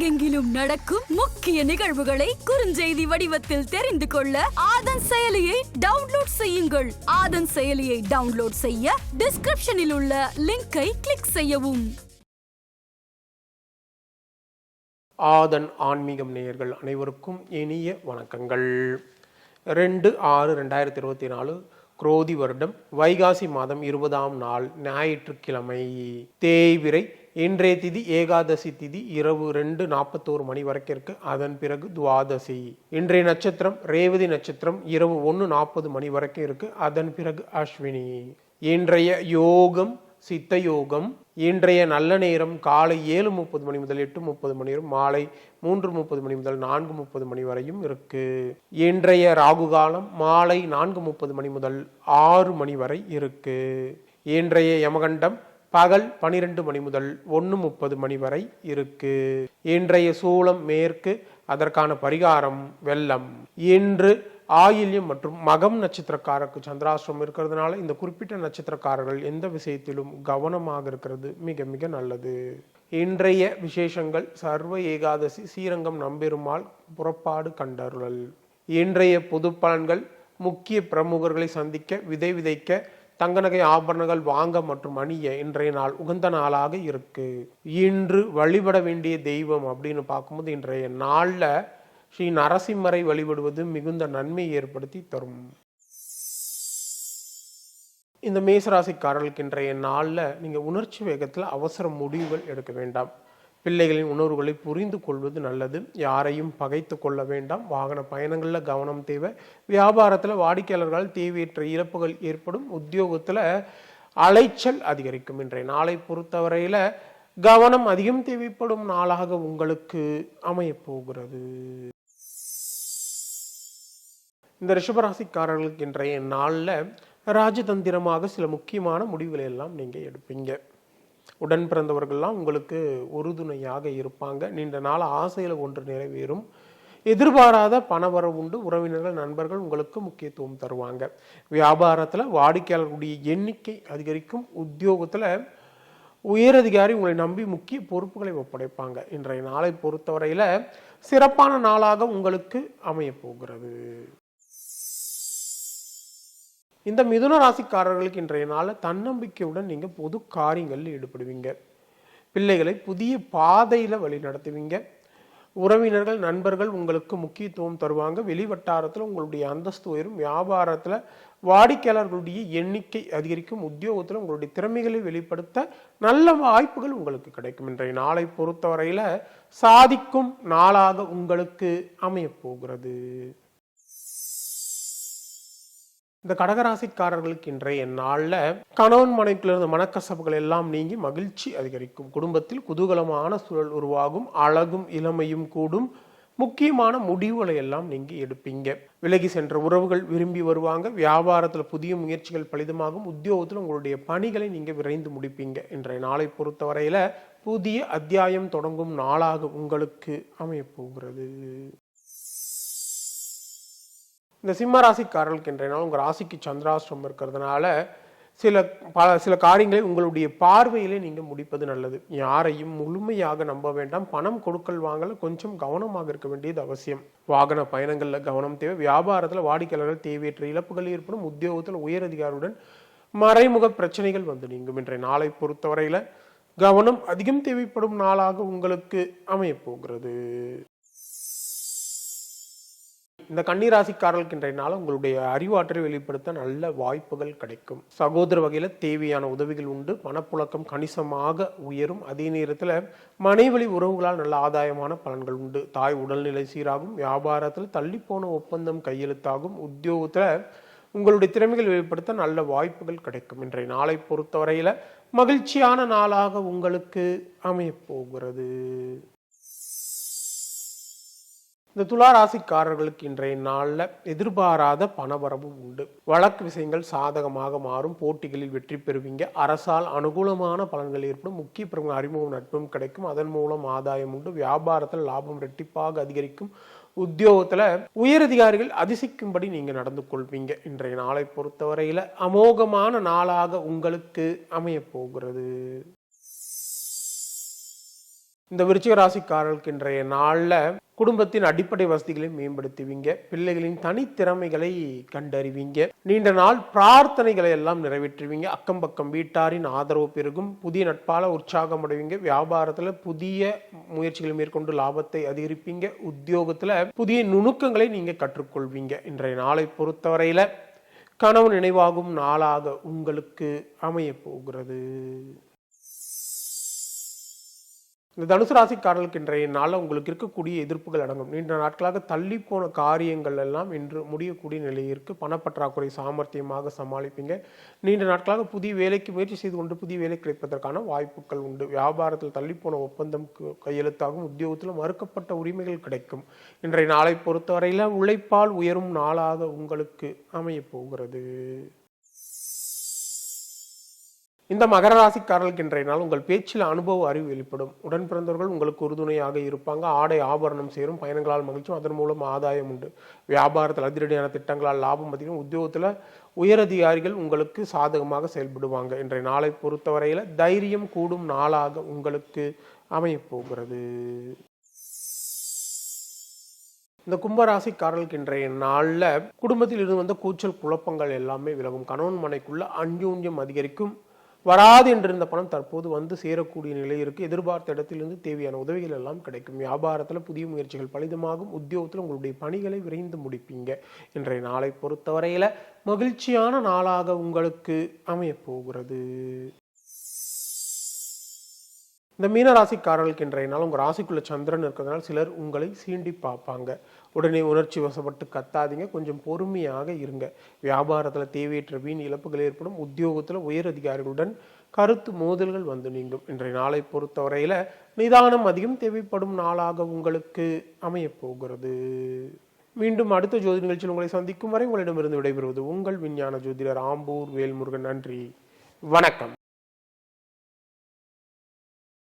உலகெங்கிலும் நடக்கும் முக்கிய நிகழ்வுகளை குறுஞ்செய்தி வடிவத்தில் தெரிந்து கொள்ள ஆதன் செயலியை டவுன்லோட் செய்யுங்கள். ஆதன் செயலியை டவுன்லோட் செய்ய டிஸ்கிரிப்ஷனில் உள்ள லிங்கை கிளிக் செய்யவும். ஆதன் ஆன்மீகம் நேயர்கள் அனைவருக்கும் இனிய வணக்கங்கள். ரெண்டு ஆறு ரெண்டாயிரத்தி இருபத்தி நாலு குரோதி வருடம் வைகாசி மாதம் இருபதாம் நாள் ஞாயிற்றுக்கிழமை. தேய்விரை இன்றைய திதி ஏகாதசி திதி இரவு ரெண்டு நாற்பத்தோரு மணி வரைக்கும் இருக்கு அதன் பிறகு துவாதசி. இன்றைய நட்சத்திரம் ரேவதி நட்சத்திரம் இரவு ஒன்று நாற்பது மணி வரைக்கும் இருக்கு அதன் பிறகு அஸ்வினி. இன்றைய யோகம் சித்த யோகம் இன்றைய நல்ல நேரம் காலை ஏழு முப்பது மணி முதல் எட்டு முப்பது மணி வரை மாலை மூன்று முப்பது மணி முதல் நான்கு முப்பது மணி வரையும் இருக்கு. இன்றைய ராகு காலம் மாலை நான்கு முப்பது மணி முதல் ஆறு மணி வரை இருக்கு. இன்றைய யமகண்டம் பகல் பனிரெண்டு மணி முதல் ஒன்று முப்பது மணி வரை இருக்கு. இன்றைய சூளம் மேற்கு அதற்கான பரிகாரம் வெள்ளம். இன்று ஆயில்யம் மற்றும் மகம் நட்சத்திரக்காரருக்கு சந்திராசிரமம் இருக்கிறதுனால இந்த குறிப்பிட்ட நட்சத்திரக்காரர்கள் எந்த விஷயத்திலும் கவனமாக இருக்கிறது மிக மிக நல்லது. இன்றைய விசேஷங்கள் சர்வ ஏகாதசி ஸ்ரீரங்கம் நம்பெருமாள் புறப்பாடு கண்டருளல். இன்றைய பொது பலன்கள் முக்கிய பிரமுகர்களை சந்திக்க விதை விதைக்க தங்க நகை ஆபரணங்கள் வாங்க மற்றும் அணிய இன்றைய நாள் உகந்த நாளாக இருக்கு. இன்று வழிபட வேண்டிய தெய்வம் அப்படின்னு பார்க்கும்போது இன்றைய நாளில் ஸ்ரீ நரசிம்மரை வழிபடுவது மிகுந்த நன்மை ஏற்படுத்தி தரும். இந்த மேசராசிக்காரர்களுக்கு இன்றைய நாளில் நீங்கள் உணர்ச்சி வேகத்தில் அவசர முடிவுகள் எடுக்க வேண்டாம். பிள்ளைகளின் உணர்வுகளை புரிந்து கொள்வது நல்லது. யாரையும் பகைத்து கொள்ள வேண்டாம். வாகன பயணங்களில் கவனம் தேவை. வியாபாரத்தில் வாடிக்கையாளர்களால் தேவையற்ற இழப்புகள் ஏற்படும். உத்தியோகத்தில் அலைச்சல் அதிகரிக்கும். இன்றைய நாளை பொறுத்தவரையில் கவனம் அதிகம் தேவைப்படும் நாளாக உங்களுக்கு அமையப்போகிறது. இந்த ரிஷபராசிக்காரர்களுக்கு இன்றைய நாளில் ராஜதந்திரமாக சில முக்கியமான முடிவுகளை எல்லாம் நீங்கள் எடுப்பீங்க. உடன் பிறந்தவர்கள்லாம் உங்களுக்கு உறுதுணையாக இருப்பாங்க. நீண்ட நாள் ஆசையில் ஒன்று நிறைவேறும். எதிர்பாராத பணவரவு உண்டு. உறவினர்கள் நண்பர்கள் உங்களுக்கு முக்கியத்துவம் தருவாங்க. வியாபாரத்தில் வாடிக்கையாளர்களுடைய எண்ணிக்கை அதிகரிக்கும். உத்தியோகத்தில் உயரதிகாரி உங்களை நம்பி முக்கிய பொறுப்புகளை ஒப்படைப்பாங்க. இன்றைய நாளை பொறுத்தவரையில் சிறப்பான நாளாக உங்களுக்கு அமையப் போகிறது. இந்த மிதுன ராசிக்காரர்களுக்கு இன்றைய நாளில் தன்னம்பிக்கையுடன் நீங்கள் பொது காரியங்களில் ஈடுபடுவீங்க. பிள்ளைகளை புதிய பாதையில் வழி நடத்துவீங்க. உறவினர்கள் நண்பர்கள் உங்களுக்கு முக்கியத்துவம் தருவாங்க. வெளி வட்டாரத்தில் உங்களுடைய அந்தஸ்து உயரும். வியாபாரத்தில் வாடிக்கையாளர்களுடைய எண்ணிக்கை அதிகரிக்கும். உத்தியோகத்தில் உங்களுடைய திறமைகளை வெளிப்படுத்த நல்ல வாய்ப்புகள் உங்களுக்கு கிடைக்கும். இன்றைய நாளை பொறுத்தவரையில் சாதிக்கும் நாளாக உங்களுக்கு அமையப் போகிறது. இந்த கடகராசிக்காரர்களுக்கு இன்றைய நாளில் கணவன் மனைக்குள்ள மனக்கசப்புகள் எல்லாம் நீங்கி மகிழ்ச்சி அதிகரிக்கும். குடும்பத்தில் குதூகலமான சூழல் உருவாகும். அழகும் இளமையும் கூடும். முக்கியமான முடிவுகளை எல்லாம் நீங்கள் எடுப்பீங்க. விலகி சென்ற உறவுகள் விரும்பி வருவாங்க. வியாபாரத்தில் புதிய முயற்சிகள் பலிதமாகும். உத்தியோகத்தில் உங்களுடைய பணிகளை நீங்கள் விரைந்து முடிப்பீங்க. இன்றைய நாளை பொறுத்தவரையில் புதிய அத்தியாயம் தொடங்கும் நாளாக உங்களுக்கு அமையப் போகிறது. இந்த சிம்ம ராசிக்காரர்களுக்கு இன்றைய நாள் உங்கள் ராசிக்கு சந்திராசிரமம் இருக்கிறதுனால சில பல சில காரியங்களை உங்களுடைய பார்வையிலே நீங்கள் முடிப்பது நல்லது. யாரையும் முழுமையாக நம்ப வேண்டாம். பணம் கொடுக்கல் வாங்கல கொஞ்சம் கவனமாக இருக்க வேண்டியது அவசியம். வாகன பயணங்களில் கவனம் தேவை. வியாபாரத்தில் வாடிக்கையாளர்கள் தேவையற்ற இழப்புகள் ஏற்படும். உத்தியோகத்தில் உயரதிகாரியுடன் மறைமுக பிரச்சனைகள் வந்து நீங்கும். இன்றைய நாளை பொறுத்தவரையில் கவனம் அதிகம் தேவைப்படும் நாளாக உங்களுக்கு அமையப் போகிறது இந்த கன்னிராசிக்காரர்களுக்கு இன்றைய நாள் உங்களுடைய அறிவாற்றலை வெளிப்படுத்த நல்ல வாய்ப்புகள் கிடைக்கும். சகோதர வகையில் தேவையான உதவிகள் உண்டு. பணப்புழக்கம் கணிசமாக உயரும். அதே நேரத்தில் மனைவழி உறவுகளால் நல்ல ஆதாயமான பலன்கள் உண்டு. தாய் உடல்நிலை சீராகும். வியாபாரத்தில் தள்ளிப்போன ஒப்பந்தம் கையெழுத்தாகும். உத்தியோகத்தில் உங்களுடைய திறமைகள் வெளிப்படுத்த நல்ல வாய்ப்புகள் கிடைக்கும். இன்றைய நாளை பொறுத்தவரையில் மகிழ்ச்சியான நாளாக உங்களுக்கு அமையப் போகிறது. இந்த துலா ராசிக்காரர்களுக்கு இன்றைய நாளில் எதிர்பாராத பணவரவு உண்டு. வழக்கு விஷயங்கள் சாதகமாக மாறும். போட்டிகளில் வெற்றி பெறுவீங்க. அரசால் அனுகூலமான பலன்கள் ஏற்படும். முக்கிய பிரமுக அறிமுகம் நட்பும் கிடைக்கும். அதன் மூலம் ஆதாயம் உண்டு. வியாபாரத்தில் லாபம் ரெட்டிப்பாக அதிகரிக்கும். உத்தியோகத்தில் உயரதிகாரிகள் அதிசிக்கும்படி நீங்கள் நடந்து கொள்வீங்க. இன்றைய நாளை பொறுத்தவரையில் அமோகமான நாளாக உங்களுக்கு அமைய போகிறது. இந்த விருச்சிக ராசிக்காரர்களுக்கு இன்றைய நாளில் குடும்பத்தின் அடிப்படை வசதிகளை மேம்படுத்துவீங்க. பிள்ளைகளின் தனித்திறமைகளை கண்டறிவீங்க. நீண்ட நாள் பிரார்த்தனைகளை எல்லாம் நிறைவேற்றுவீங்க. அக்கம் பக்கம் வீட்டாரின் ஆதரவு பெருகும். புதிய நட்பால உற்சாகம் அடைவீங்க. வியாபாரத்துல புதிய முயற்சிகளை மேற்கொண்டு லாபத்தை அதிகரிப்பீங்க. உத்தியோகத்துல புதிய நுணுக்கங்களை நீங்க கற்றுக்கொள்வீங்க. இன்றைய நாளை பொறுத்தவரையில கனவு நினைவாகும் நாளாக உங்களுக்கு அமைய போகிறது. இந்த தனுசு ராசிக்காரர்களுக்கு இன்றைய நாளில் உங்களுக்கு இருக்கக்கூடிய எதிர்ப்புகள் அடங்கும். நீண்ட நாட்களாக தள்ளி போன காரியங்கள் எல்லாம் இன்று முடியக்கூடிய நிலையிற்கு பணப்பற்றாக்குறை சாமர்த்தியமாக சமாளிப்பீங்க. நீண்ட நாட்களாக புதிய வேலைக்கு முயற்சி செய்து கொண்டு புதிய வேலை கிடைப்பதற்கான வாய்ப்புகள் உண்டு. வியாபாரத்தில் தள்ளி போன ஒப்பந்தம் கையெழுத்தாகும். உத்தியோகத்தில் மறுக்கப்பட்ட உரிமைகள் கிடைக்கும். இன்றைய நாளை பொறுத்தவரையில் உழைப்பால் உயரும் நாளாக உங்களுக்கு அமையப்போகிறது இந்த மகர ராசிக்காரர்களுக்கு இன்றைய நாள் உங்கள் பேச்சில் அனுபவ அறிவு வெளிப்படும். உடன் பிறந்தவர்கள் உங்களுக்கு உறுதுணையாக இருப்பாங்க. ஆடை ஆபரணம் சேரும் பயணங்களால் மகிழ்ச்சியும் அதன் மூலம் ஆதாயம் உண்டு. வியாபாரத்தில் அதிரடியான திட்டங்களால் லாபம் அதிகம். உத்தியோகத்தில் உயரதிகாரிகள் உங்களுக்கு சாதகமாக செயல்படுவாங்க. இன்றைய நாளை பொறுத்தவரையில் தைரியம் கூடும் நாளாக உங்களுக்கு அமையப்போகிறது இந்த கும்பராசிக்காரர்களுக்கு இன்றைய நாளில் குடும்பத்தில் இருந்து வந்த கூச்சல் குழப்பங்கள் எல்லாமே விலகும். கணவன் மனைக்குள்ள அந்யோன்யம் அதிகரிக்கும். வராது என்றிருந்த பணம் தற்போது வந்து சேரக்கூடிய நிலை இருக்கு. எதிர்பார்த்த இடத்திலிருந்து தேவையான உதவிகள் எல்லாம் கிடைக்கும். வியாபாரத்தில் புதிய முயற்சிகள் பலிதமாகும். உத்தியோகத்தில் உங்களுடைய பணிகளை விரைந்து முடிப்பீங்க இன்றைய நாளை பொறுத்தவரையில மகிழ்ச்சியான நாளாக உங்களுக்கு அமையப் போகிறது. இந்த மீனராசிக்காரர்களுக்கு இன்றைய நாள் உங்கள் ராசிக்குள்ள சந்திரன் இருக்கிறதுனால சிலர் உங்களை சீண்டி பார்ப்பாங்க. உடனே உணர்ச்சி வசப்பட்டு கத்தாதீங்க. கொஞ்சம் பொறுமையாக இருங்க. வியாபாரத்தில் தேவையற்ற வீண் இழப்புகள் ஏற்படும். உத்தியோகத்தில் உயர் அதிகாரிகளுடன் கருத்து மோதல்கள் வந்து நீங்கும். இன்றைய நாளை பொறுத்தவரையில் நிதானம் அதிகம் தேவைப்படும் நாளாக உங்களுக்கு அமையப்போகிறது மீண்டும் அடுத்த ஜோதி நிகழ்ச்சியில் உங்களை சந்திக்கும் வரை உங்களிடமிருந்து விடைபெறுவது உங்கள் விஞ்ஞான ஜோதிடர் ஆம்பூர் வேல்முருகன். நன்றி. வணக்கம்.